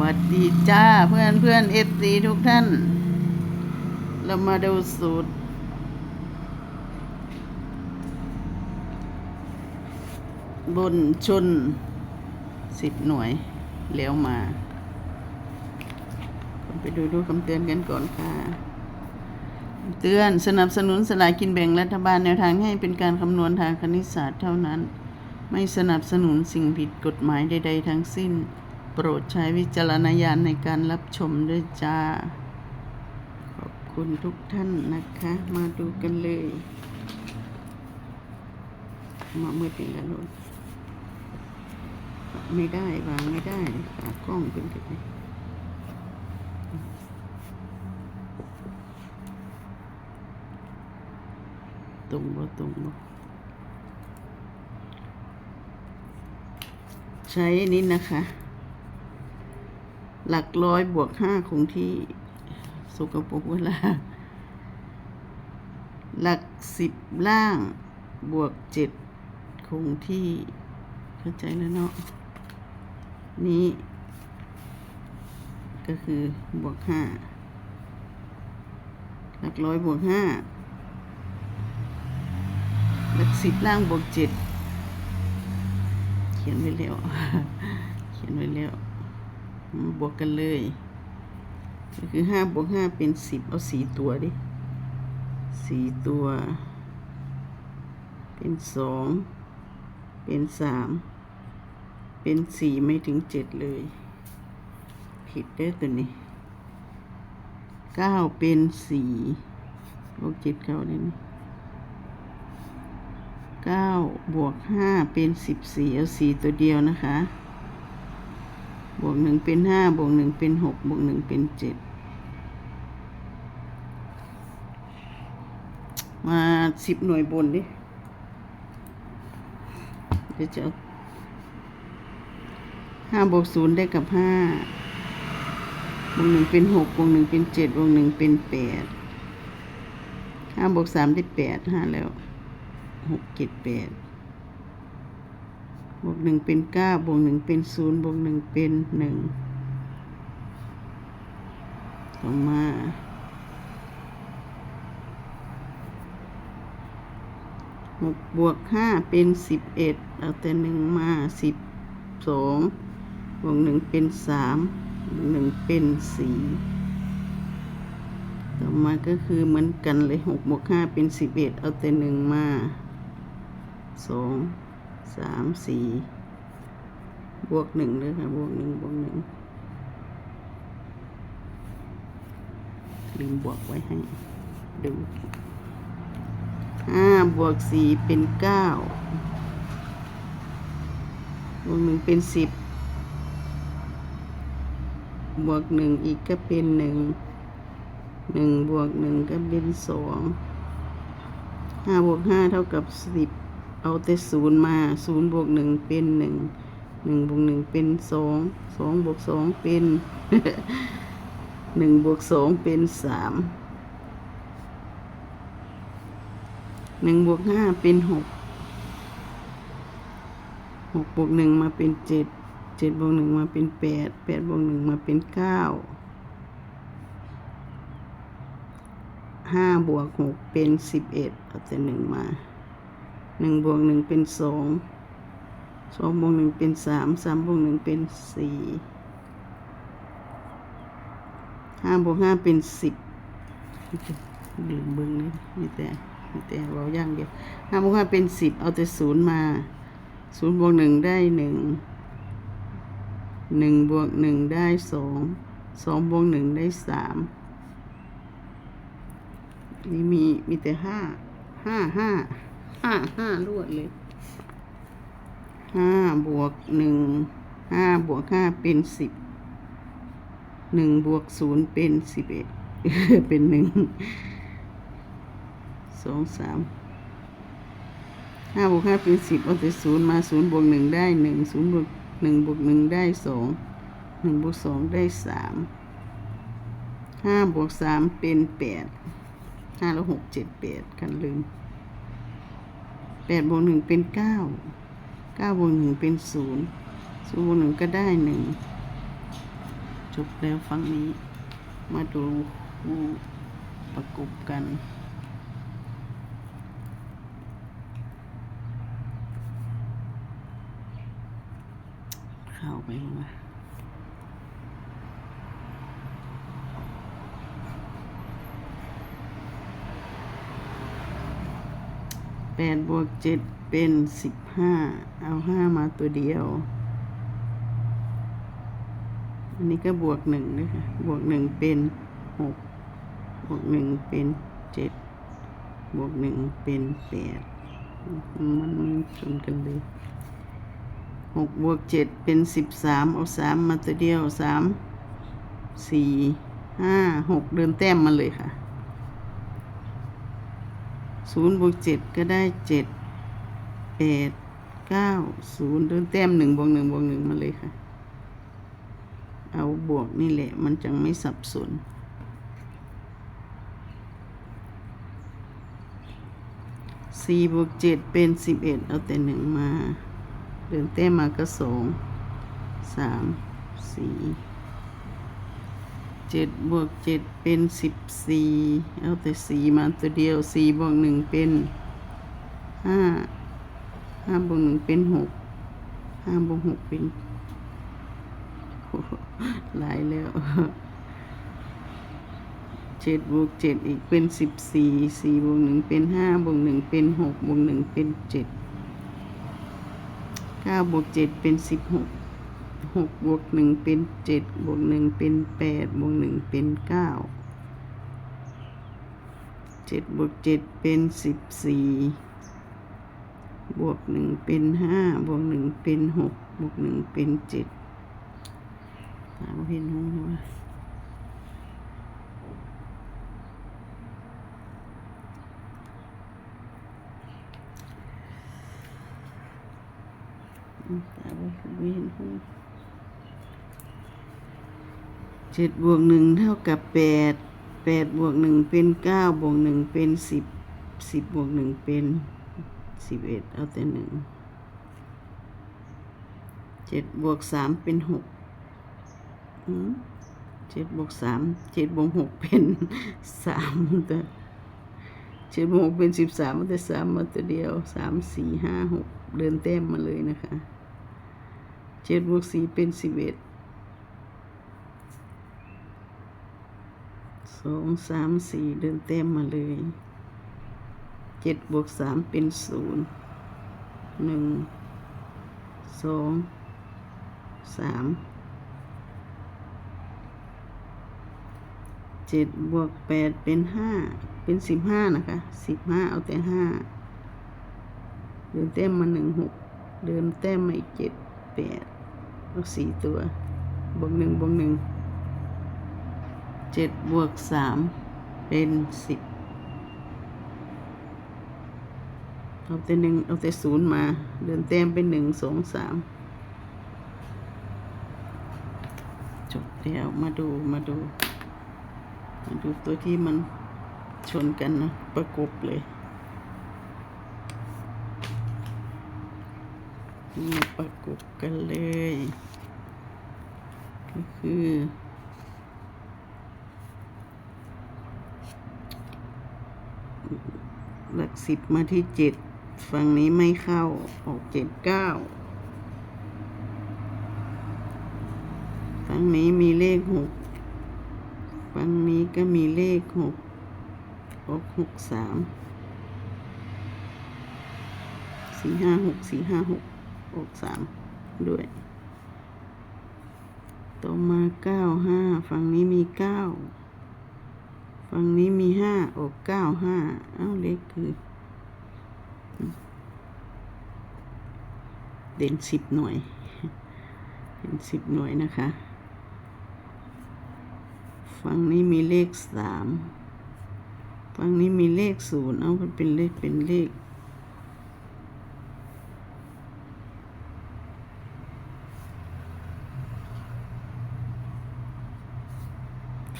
วัสดีจ้าเพื่อนเพื่อนเอฟซีทุกท่าน เรามาดูสูตร บนชนสิบหน่วยแล้วมาไปดูดูคำเตือนกันก่อนค่ะเตือนสนับสนุนสลากกินแบ่งรัฐบาลแนวทางให้เป็นการคำนวณทางคณิตศาสตร์เท่านั้น ไม่สนับสนุนสิ่งผิดกฎหมายใด ๆ ทั้งสิ้น ปรดใช้วิจารณญาณในการรับชมด้วยจ้า ขอบคุณทุกท่านนะคะ มาดูกันเลย มาเมื่อเป็นกันเลยไม่ได้วางไม่ได้ขากล้องเป็นกันเลยตรงบ่ตรงบ่ใช้นี้นะคะ หลักร้อยบวกห้าคงที่สกปรกเวลา หลักสิบล่างบวกเจ็ดคงที่ เข้าใจแล้วเนาะ นี้ ก็คือบวกห้าหลักร้อยบวกห้าหลักสิบล่างบวกเจ็ดเขียนไว้แล้ว เขียนไว้แล้ว บวกกันเลยก็คือห้าบวกห้าเป็นสิบเอาสี่ตัวดิสี่ตัว เป็นสองเป็นสามเป็นสี่ไม่ถึงเจ็ดเลย ผิดเด้ตัวนี้เก้าเป็นสี่บวกเจ็ดเก้าได้ไหมเก้าบวกห้าเป็นสิบสี่เอาสี่ตัวเดียวนะคะ บวกหนึ่งเป็นห้าบวกหนึ่งเป็นหกบวกหนึ่งเป็นเจ็ดมาสิบหน่วยบนดิเดี๋ยวจะเอห้าบวกศูนย์ได้กับห้าบวกหนึ่งเป็นหกบวกหนึ่งเป็นเจ็ดบวกหนึ่งเป็นแปดห้าบวกสามได้แปดห้าแล้วหกเจ็ดแปด บวกหนึ่งเป็นเก้าบวกหนึ่งเป็นศูนย์บวกหนึ่งเป็นหนึ่งต่อมาหกบวกห้าเป็นสิบเอ็ดเอาแต่หนึ่งมาสิบสองบวกหนึ่งเป็นสามบวกหนึ่งเป็นสี่ต่อมาก็คือเหมือนกันเลยหกบวกห้าเป็นสิบเอ็ดเอาแต่หนึ่งมาสอง สามสี่บวกหนึ่งเลยค่ะ บวกหนึ่งบวกหนึ่งลืมบวกไว้ให้ ดูห้าบวกสี่เป็นเก้าบวกหนึ่งเป็นสิบบวกหนึ่งอีกก็เป็นหนึ่งหนึ่งบวกหนึ่งก็เป็นสองห้าบวกห้าเท่ากับสิบ เอาแต่ศูนย์มาศูนย์บวกหนึ่งเป็นหนึ่งหนึ่งบวกหนึ่งเป็นสองสองบวกสองเป็นหนึ่งบวกสองเป็นสามหนึ่งบวกห้าเป็นหกหกบวกหนึ่งมาเป็นเจ็ดเจ็ดบวกหนึ่งมาเป็นแปดแปดบวกหนึ่งมาเป็นเก้าห้าบวกหกเป็นสิบเอ็ดเอาแต่หนึ่งมา หนึ่งบวกหนึ่งเป็นสองสองบวกหนึ่งเป็นสามสามบวกหนึ่งเป็นสี่ห้าบวกห้าเป็นสิบลืมเบิ้งเลยมีแต่มีแต่เราย่างเดียวห้าบวกห้าเป็นสิบเอาแต่ศูนย์มาศูนย์บวกหนึ่งได้หนึ่งหนึ่งบวกหนึ่งได้สองสองบวกหนึ่งได้สามนี่มีมีแต่ห้าห้าห้า ห้าห้ารวดเลยห้าบวกหนึ่งห้าบวกห้าเป็นสิบหนึ่งบวกศูนย์เป็นสิบเอ็ดเป็นหนึ่งสองสามห้าบวกห้าเป็นสิบเอาแต่ศูนย์มาศูนย์บวกหนึ่งได้หนึ่งศูนย์บวกหนึ่งบวกหนึ่งได้สองหนึ่งบวกสองได้สามห้าบวกสามเป็นแปดห้าแล้วหกเจ็ดแปดกันลืม แปดบวกหนึ่งเป็นเก้าเก้าบวกหนึ่งเป็นศูนย์ศูนย์บวกหนึ่งก็ได้หนึ่งจบแล้วฝั่งนี้ มาดูคู่ประกบกันเข้าไปมา แปดบวกเจ็ดเป็นสิบห้าเอาห้ามาตัวเดียว อันนี้ก็บวกหนึ่งด้วยค่ะ บวกหนึ่งเป็นหกบวกหนึ่งเป็นเจ็ดบวกหนึ่งเป็นแปดมันชนกันเลยหกบวกเจ็ดเป็นสิบสามเอาสามมาตัวเดียวสามสี่ห้าหกเดินแต้มมาเลยค่ะ ศูนย์บวกเจ็ดก็ได้เจ็ดแปดเก้าศูนย์เดินแต้มหนึ่งบวกหนึ่งบวกหนึ่งมาเลยค่ะ เอาบวกนี่แหละ มันจังไม่สับสนสี่บวกเจ็ดเป็นสิบเอ็ดเอาแต่หนึ่งมา เดินแต้มมาก็สองสามสี่ เจ็ดบวกเจ็ดเป็นสิบสี่เอาแต่สี่มาตัวเดียวสี่บวกหนึ่งเป็นห้าห้าบวกหนึ่งเป็นหกห้าบวกหกเป็นหลายแล้วเจ็ดบวกเจ็ดอีกเป็นสิบสี่สี่บวกหนึ่งเป็นห้าบวกหนึ่งเป็นหกบวกหนึ่งเป็นเจ็ดเก้าบวกเจ็ดเป็นสิบหก หกบวกหนึ่งเป็นเจ็ดบวกหนึ่งเป็นแปดบวกหนึ่งเป็นเก้าเจ็ดบวกเจ็ดเป็นสิบสี่บวกหนึ่งเป็นห้าบวกหนึ่งเป็นหกบวกหนึ่งเป็นเจ็ดถามเห็นห้องว่าถามว่าเห็นห้องเจ็ดบวกหนึ่งเท่ากับแปดแปดบวกหนึ่งเป็นเก้าบวกหนึ่งเป็นสิบสิบบวกหนึ่งเป็นสิบเอ็ดเอาแต่หนึ่งเจ็ดบวกสามเป็นหกเจ็ดบวกสามเจ็ดบวกหกเป็นสามแต่เจ็ดบวกหกเป็นสิบสามมาแต่สามมาตัวเดียวสามสี่ห้าหกเดินแต้มมาเลยนะคะเจ็ดบวกสี่เป็นสิบเอ็ด สองสามสี่เดินแต้มมาเลยเจ็ดบวกสามเป็นศูนย์หนึ่งสองสามเจ็ดบวกแปดเป็นห้าเป็นสิบห้านะคะสิบห้าเอาแต่ห้าเดินแต้มมาหนึ่งหกเดินแต้มมาอีกเจ็ดแปดเอาสี่ตัวบวกหนึ่งบวกหนึ่ง เจ็ดบวกสามเป็นสิบเอาแต่หนึ่งเอาแต่ศูนย์มา เดินแต้มเป็นหนึ่งสองสามจบแล้วมาดูมาดู มาดูตัวที่มันชนกันนะ ประกบเลยมาประกบกันเลย ก็คือ หลัก สิบมาที่เจ็ดฝั่งนี้ไม่เข้าออกเจ็ดเก้าฝั่งนี้มีเลขหกฝั่งนี้ก็มีเลขหกออกหกสามสี่ห้าหกสี่ห้าหกออกสามด้วย ต่อมาเก้าห้าฝั่งนี้มีเก้าฝั่งนี้มีห้าออกเก้าห้าเอ้าเลขคือ เด่นสิบหน่วยเด่นสิบหน่วยนะคะ ฝั่งนี้มีเลขสามฝั่งนี้มีเลขศูนย์เอามันเป็นเลขเป็นเลข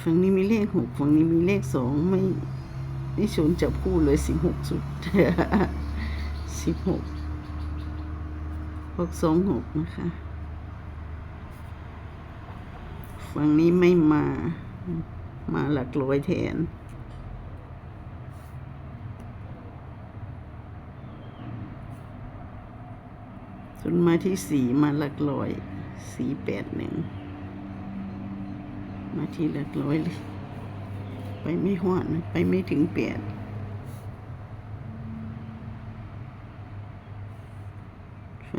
ฝั่งนี้มีเลขหกฝั่งนี้มีเลขสองไม่ไม่ชนจับคู่เลยสิบหกสุดสิบหก หกสองหกนะคะ ฝั่งนี้ไม่มา มาหลักร้อยแทนส่วนมาที่สีมาหลักร้อย สีแปดหนึ่ง มาที่หลักร้อยเลย ไปไม่หวนไปไม่ถึงแปด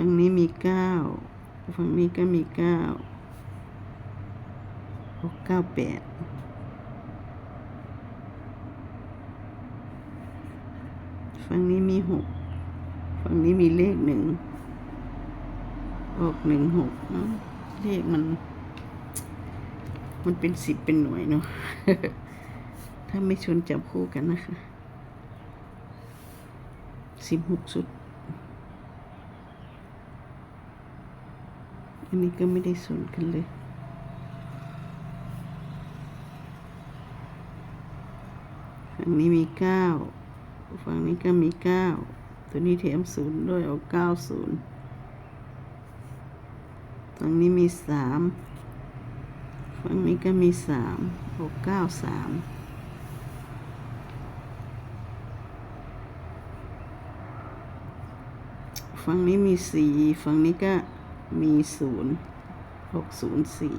ฝั่งนี้มีเก้าฝั่งนี้ก็มีเก้าหกเก้าแปดฝั่งนี้มีหกฝั่งนี้มีเลขหนึ่งออกหนึ่งหกเอ้าเลขมัน มันเป็นสิบเป็นหน่วยเนาะถ้าไม่ชนจับคู่กันนะคะสิบหกสุด อันนี้ก็ไม่ได้สนกันเลยฝั่งนี้มีเก้าฝั่งนี้ก็มีเก้าตัวนี้แถมศูนย์ด้วยเอาเก้าศูนย์ฝั่งนี้มีสามฝั่งนี้ก็มีสามเอาเก้าสามฝั่งนี้มีสี่ฝั่งนี้ก็ มีศูนย์หกศูนย์สี่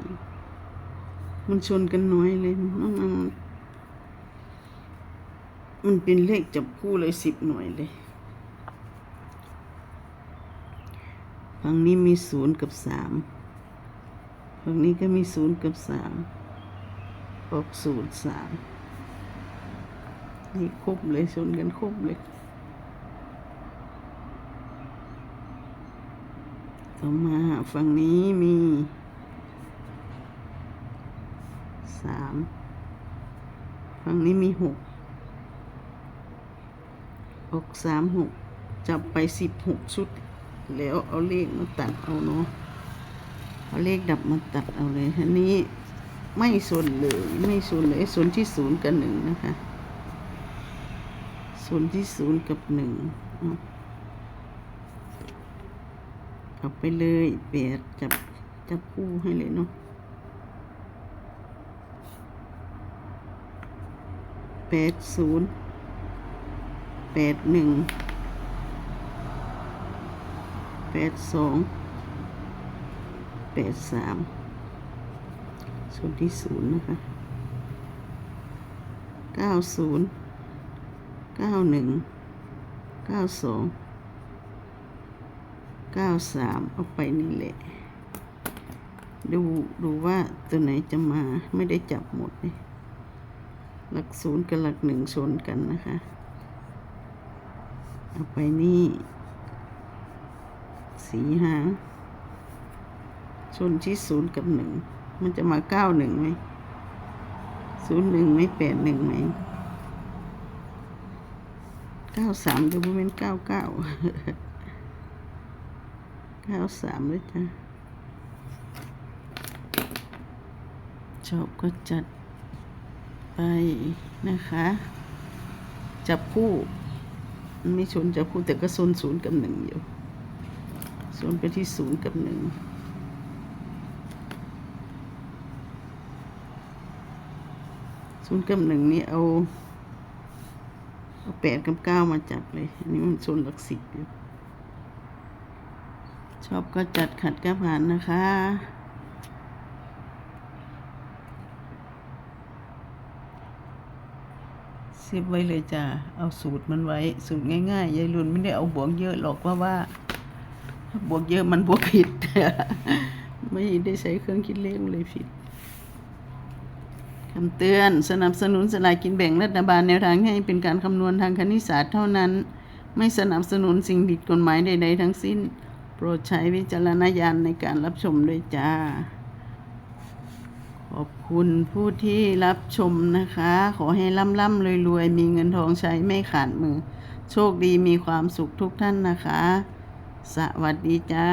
มันชนกันน้อยเลยมันมันมันเป็นเลขจับคู่เลยสิบหน่วยเลยฝั่งนี้มีศูนย์กับสามฝั่งนี้ก็มีศูนย์กับสามออกศูนย์สามนี่ครบเลยชนกันครบเลย ต่อมาฝั่งนี้มีสามฝั่งนี้มีหกออกสามหกจับไปสิบหกชุด แล้วเอาเลขมาตัดเอาเนาะเอาเลขดับมาตัดเอาเลยอันนี้ไม่ส่วนเลยไม่ส่วนเลยส่วนที่ศูนย์กับหนึ่งนะคะส่วนที่ศูนย์กับหนึ่ง เอาไปเลยแปดจับจับคู่ให้เลยเนาะแปดศูนย์แปดหนึ่งแปดสองแปดสามส่วนที่ศูนย์นะคะเก้าศูนย์เก้าหนึ่งเก้าสอง เก้าสามเอาไปนี่แหละ ดูดูว่าตัวไหนจะมาไม่ได้จับหมดเลยหลักศูนย์กับหลักหนึ่งชนกันนะคะ เอาไปนี่สีหางชนที่ศูนย์กับหนึ่งมันจะมาเก้าหนึ่งไหมศูนย์หนึ่งไหมแปดหนึ่งไหมเก้าสามจะเป็นเก้าเก้า เก้าสามเลยจ้ะชอบก็จัดไปนะคะ จับคู่มันไม่ชนจับคู่แต่ก็โซนศูนย์กับหนึ่งอยู่โซนไปที่ศูนย์กับหนึ่งศูนย์กับหนึ่งนี่เอาเอาแปดกับเก้ามาจับเลย อันนี้มันโซนหลักสิบอยู่ ชอบก็จัดขัดก็ผ่านนะคะ เสียบไว้เลยจ้ะเอาสูตรมันไว้ สูตรง่ายๆ ยายรุนไม่ได้เอาบวกเยอะหรอกเพราะว่าถ้าบวกเยอะมันบวกผิด ไม่ได้ใช้เครื่องคิดเลขเลยผิดคำเตือนสนับสนุนสลากกินแบ่งรัฐบาลแนวทางให้เป็นการคำนวณทางคณิตศาสตร์เท่านั้น ไม่สนับสนุนสิ่งผิดกฎหมายใดๆทั้งสิ้น ปรดใช้วิจารณญาณในการรับชมด้วยจ้า ขอบคุณผู้ที่รับชมนะคะ ขอให้ร่ำร่ำรวยรวยๆมีเงินทองใช้ไม่ขาดมือ โชคดีมีความสุขทุกท่านนะคะ สวัสดีจ้า